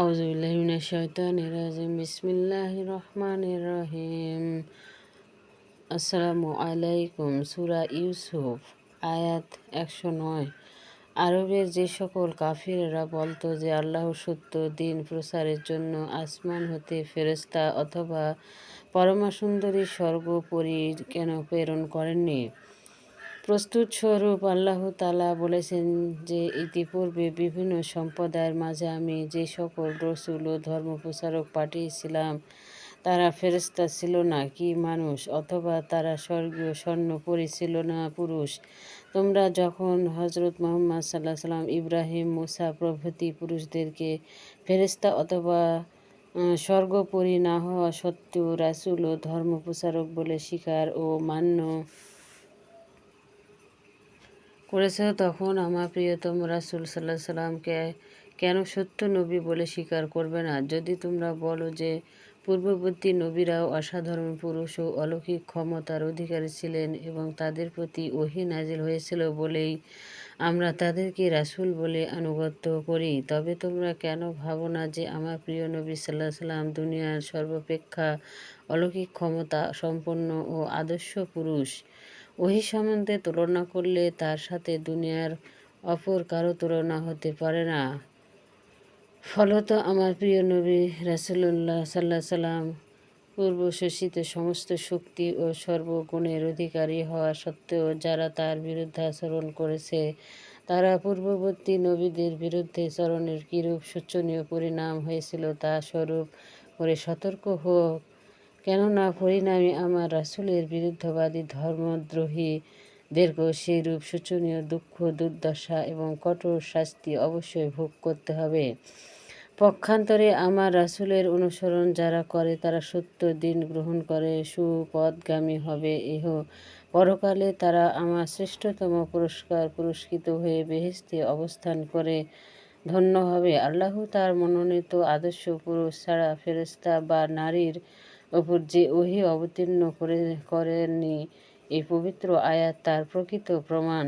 আউজুবিল্লাহিমিনাশাইতানিরাজিম বিসমিল্লাহির রহমানির রহিম। আসসালামু আলাইকুম। সুরা ইউসুফ, আয়াত একশো নয়। আরবের যে সকল কাফিরেরা বলতো যে আল্লাহ সত্য, দিন প্রসারের জন্য আসমান হতে ফেরস্তা অথবা পরমা সুন্দরী স্বর্গপরী কেন প্রেরণ করেননি? প্রস্তুত স্বরূপ আল্লাহ তালা বলেছেন যে, ইতিপূর্বে বিভিন্ন সম্প্রদায়ের মাঝে আমি যে সকল রসুল ও ধর্ম প্রচারক পাঠিয়েছিলাম, তারা ফেরস্তা ছিল না কি মানুষ, অথবা তারা স্বর্গীয় স্বর্ণপরী ছিল না পুরুষ। তোমরা যখন হজরত মোহাম্মদ সাল্লাহ সাল্লাম ইব্রাহিম, মুসা প্রভৃতি পুরুষদেরকে ফেরিস্তা অথবা স্বর্গপরী না হওয়া সত্ত্বেও রাসুল ও ধর্ম প্রচারক বলে স্বীকার ও মান্য করেছ তখন আমার প্রিয়তম রাসুল সাল্লাহ সাল্লামকে কেন সত্য নবী বলে স্বীকার করবে না? যদি তোমরা বলো যে পূর্ববর্তী নবীরাও অসাধারণ পুরুষ ও অলৌকিক ক্ষমতার অধিকারী ছিলেন এবং তাদের প্রতি ওহি নাজিল হয়েছিল বলেই আমরা তাদেরকে রাসুল বলে আনুগত্য করি, তবে তোমরা কেন ভাবো না যে আমার প্রিয় নবী সাল্লাহ সাল্লাম দুনিয়ার সর্বাপেক্ষা অলৌকিক ক্ষমতা সম্পন্ন ও আদর্শ পুরুষ? ওহি সম্বন্ধে তুলনা করলে তার সাথে দুনিয়ার অপর কারও তুলনা হতে পারে না। ফলত আমার প্রিয় নবী রাসুল্লাহ সাল্লাহ সাল্লাম পূর্ব শোষিত সমস্ত শক্তি ও সর্বগুণের অধিকারী হওয়া সত্ত্বেও যারা তার বিরুদ্ধে আচরণ করেছে, তারা পূর্ববর্তী নবীদের বিরুদ্ধে চরণের কিরূপ শোচনীয় পরিণাম হয়েছিল তা স্বরূপ করে সতর্ক হোক। কেননা পরিণামে আমার রাসুলের বিরুদ্ধবাদী ধর্মদ্রোহীদেরকেও সেইরূপ শোচনীয় দুঃখ, দুর্দশা এবং কঠোর শাস্তি অবশ্যই ভোগ করতে হবে। পক্ষান্তরে আমার রাসুলের অনুসরণ যারা করে, তারা সত্য দিন গ্রহণ করে সুপদগামী হবে। এহ পরকালে তারা আমার শ্রেষ্ঠতম পুরস্কার পুরস্কৃত হয়ে বেহেস্তে অবস্থান করে ধন্য হবে। আল্লাহ তার মনোনীত আদর্শ পুরুষ ছাড়া ফেরস্তা বা নারীর ওপর যে ওহি অবতীর্ণ করে করেননি। এই পবিত্র আয়াত তার প্রকৃত প্রমাণ।